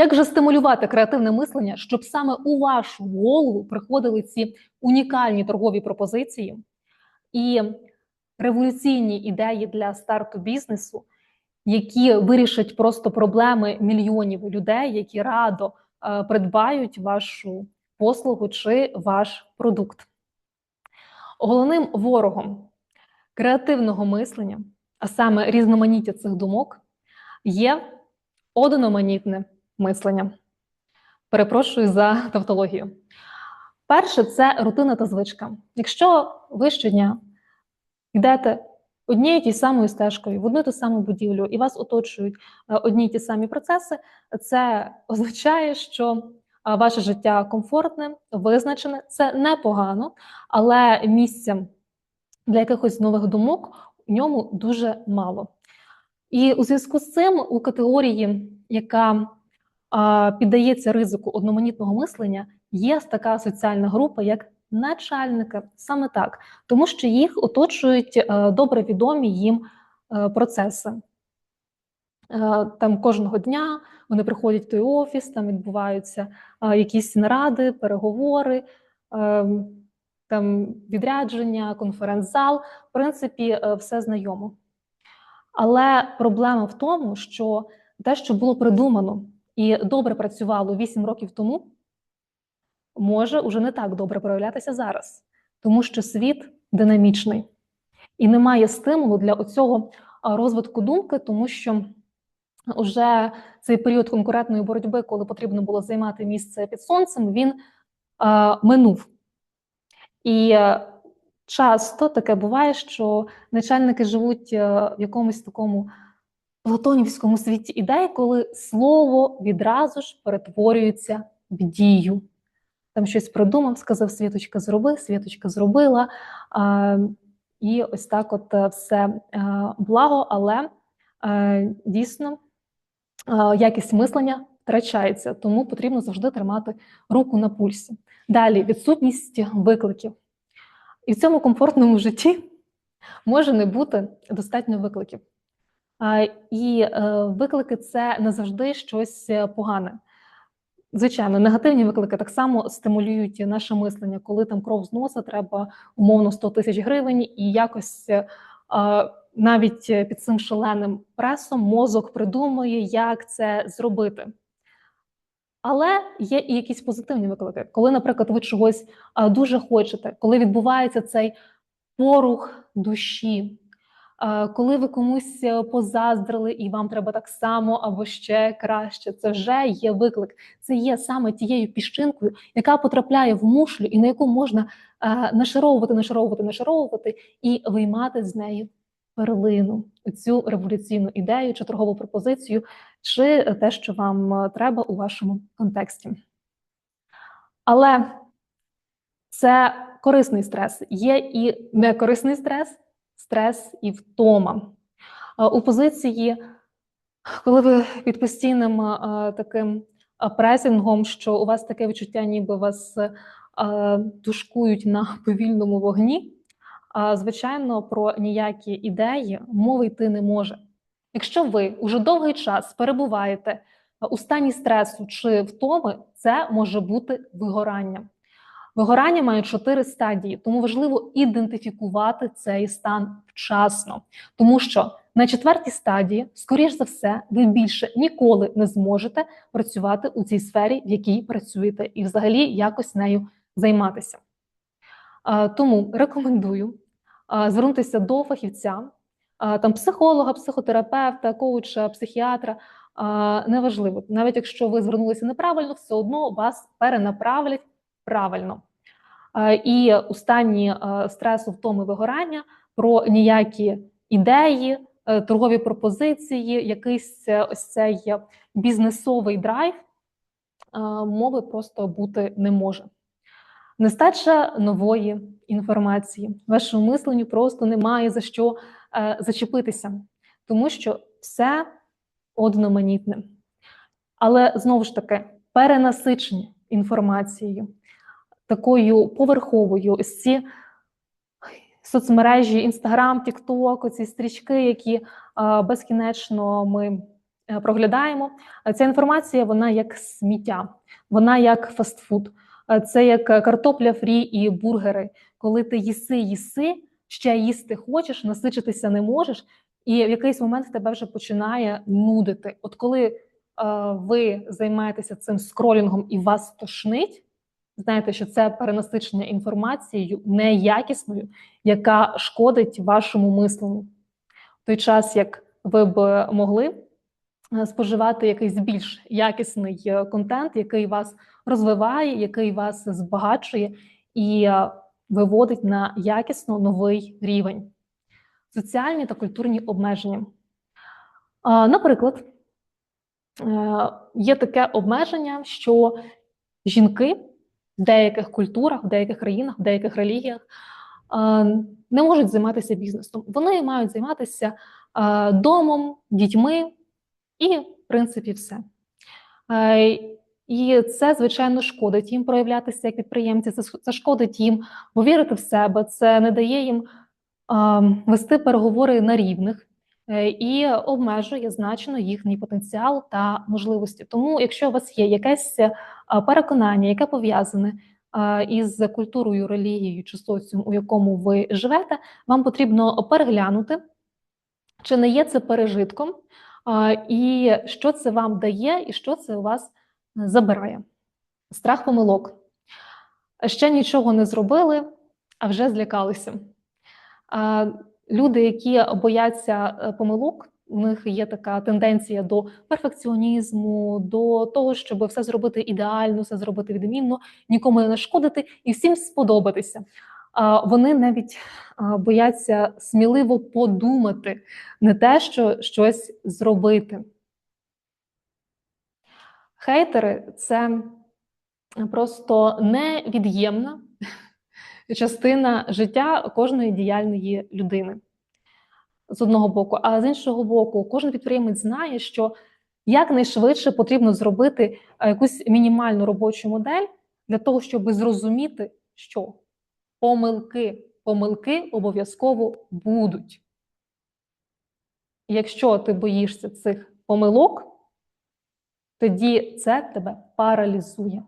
Як же стимулювати креативне мислення, щоб саме у вашу голову приходили ці унікальні торгові пропозиції і революційні ідеї для старту бізнесу, які вирішать просто проблеми мільйонів людей, які радо е, придбають вашу послугу чи ваш продукт? Головним ворогом креативного мислення, а саме різноманіття цих думок, є одноманітне мислення. Перепрошую за тавтологію. Перше це рутина та звичка. Якщо ви щодня йдете однією ті самою стежкою, в одну ту саму будівлю, і вас оточують е, одні й ті самі процеси, це означає, що е, ваше життя комфортне, визначене, це непогано, але місця для якихось нових думок у ньому дуже мало. І у зв'язку з цим у категорії, яка піддається ризику одноманітного мислення, є така соціальна група, як начальники, саме так, тому що їх оточують е, добре відомі їм е, процеси. Е, там кожного дня вони приходять в той офіс, там відбуваються якісь наради, переговори, там відрядження, конференц-зал. В принципі, все знайомо. Але проблема в тому, що те, що було придумано і добре працювало 8 років тому, може уже не так добре проявлятися зараз, тому що світ динамічний і немає стимулу для оцього розвитку думки, тому що вже цей період конкурентної боротьби, коли потрібно було займати місце під сонцем, він а, минув. І е, часто таке буває, що начальники живуть е, в якомусь такому платонівському світі ідей, коли слово відразу ж перетворюється в дію. Там щось придумав, сказав Світочка, зроби, Світочка зробила. А, І ось так от е, все а, благо, але а, дійсно якість мислення втрачається, тому потрібно завжди тримати руку на пульсі. Далі відсутність викликів. І в цьому комфортному житті може не бути достатньо викликів. І е, виклики це не завжди щось е, погане. Звичайно, негативні виклики так само стимулюють наше мислення, коли там кров з носа треба умовно 100 тисяч гривень, і якось е, навіть під цим шаленим пресом мозок придумує, як це зробити. Але є і якісь позитивні виклики, коли, наприклад, ви чогось дуже хочете, коли відбувається цей порух душі, коли ви комусь е, позаздрили і вам треба так само або ще краще, це вже є виклик. Це є саме тією піщинкою, яка потрапляє в мушлю і на яку можна а, нашаровувати, нашаровувати, нашаровувати і виймати з неї перлину, цю революційну ідею чи торгову пропозицію, чи те, що вам е, треба у вашому контексті. Але це корисний стрес. Є і некорисний стрес, стрес і втома. Е, У позиції, коли ви під постійним е, таким пресингом, що у вас таке відчуття, ніби вас тушкують на повільному вогні, звичайно, про ніякі ідеї мови йти не може. Якщо ви уже довгий час перебуваєте у стані стресу чи втоми, це може бути вигорання. Вигорання має чотири стадії, тому важливо ідентифікувати цей стан вчасно, тому що на четвертій стадії, скоріш за все, ви більше ніколи не зможете працювати у цій сфері, в якій працюєте, і взагалі якось нею займатися. Тому рекомендую звернутися до фахівця, там психолога, психотерапевта, коуча, психіатра. Неважливо, навіть якщо ви звернулися неправильно, все одно вас перенаправлять правильно. І у стані стресу, втоми вигорання про ніякі ідеї, е, торгові пропозиції, якийсь е, ось цей бізнесовий драйв мови просто бути не може. Нестача нової інформації. Вашому мисленню просто немає за що е, зачепитися, тому що все одноманітне. Але знову ж таки, перенасичення інформацією, такою поверховою, ось ці соцмережі, Інстаграм, Тікток, ці стрічки, які безкінечно ми е, проглядаємо. Е, Ця інформація вона як сміття, вона як фастфуд, Е, це як картопля фрі і бургери. Коли ти їси, їси, ще їсти хочеш, насичитися не можеш, і в якийсь момент тебе вже починає нудити. От коли е, ви займаєтеся цим скролінгом і вас тошнить, знаєте, що це перенасичення інформацією неякісною, яка шкодить вашому мисленню. В той час, як ви б могли е, споживати якийсь більш якісний е, контент, який вас розвиває, який вас збагачує і е, виводить на якісно новий рівень. Соціальні та культурні обмеження. Наприклад, є таке обмеження, що жінки деяких культурах, в деяких країнах, в деяких релігіях не можуть займатися бізнесом. Вони мають займатися домом, дітьми і, в принципі, все. І це, звичайно, шкодить їм проявлятися як підприємці, це, шкодить їм повірити в себе, це не дає їм вести переговори на рівних і обмежує значно їхній потенціал та можливості. Тому, якщо у вас є якесь переконання, яке пов'язане із культурою, релігією чи соціумом, у якому ви живете, вам потрібно переглянути, чи не є це пережитком, і що це вам дає, і що це у вас забирає. Страх помилок. Ще нічого не зробили, а вже злякалися. Люди, які бояться е, помилок, у них є така тенденція до перфекціонізму, до того, щоб все зробити ідеально, все зробити відмінно, нікому не нашкодити і всім сподобатися. А, Вони навіть бояться сміливо подумати, не те, що щось зробити. Хейтери це просто невід'ємна частина життя кожної діяльної людини з одного боку, а з іншого боку, кожен підприємець знає, що якнайшвидше потрібно зробити е, якусь мінімальну робочу модель для того, щоб зрозуміти, що помилки, помилки обов'язково будуть. Якщо ти боїшся цих помилок, тоді це тебе паралізує.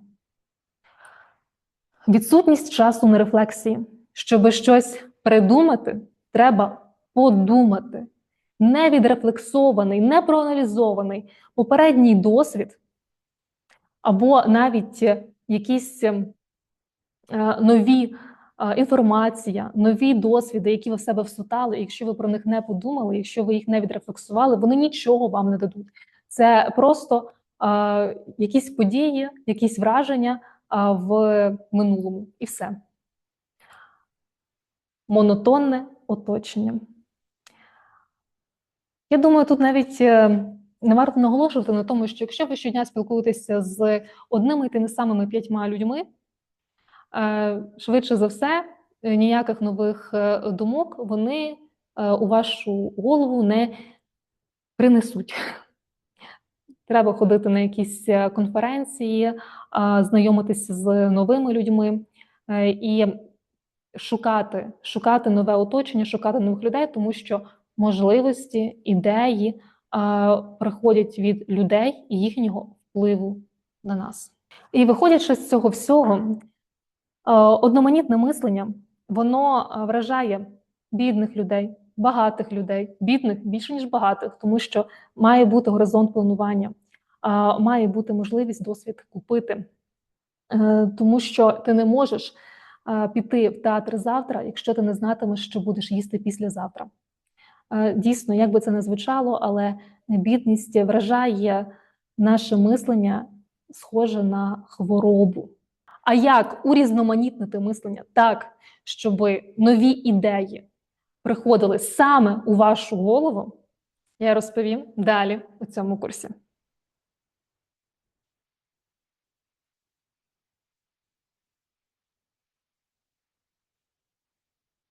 Відсутність часу на рефлексії. Щоб щось придумати, треба подумати. Невідрефлексований, непроаналізований попередній досвід, або навіть якісь е, нові е, інформація, нові досвіди, які ви в себе всутали, якщо ви про них не подумали, якщо ви їх не відрефлексували, вони нічого вам не дадуть. Це просто е, якісь події, якісь враження в минулому, і все. Монотонне оточення. Я думаю, тут навіть е, не варто наголошувати на тому, що якщо ви щодня спілкуєтеся з одними і тими самими п'ятьма людьми, е, швидше за все, е, ніяких нових думок вони у вашу голову не принесуть. Треба ходити на якісь конференції, знайомитися з новими людьми і шукати, шукати нове оточення, шукати нових людей, тому що можливості, ідеї приходять від людей і їхнього впливу на нас. І виходячи з цього всього, одноманітне мислення воно вражає бідних людей, багатих людей, бідних більше ніж багатих, тому що має бути горизонт планування, має бути можливість досвід купити, е, тому що ти не можеш піти в театр завтра, якщо ти не знатимеш, що будеш їсти післязавтра. Е, дійсно, як би це не звучало, але бідність вражає наше мислення схоже на хворобу. А як урізноманітнити мислення так, щоб нові ідеї приходили саме у вашу голову, я розповім далі у цьому курсі.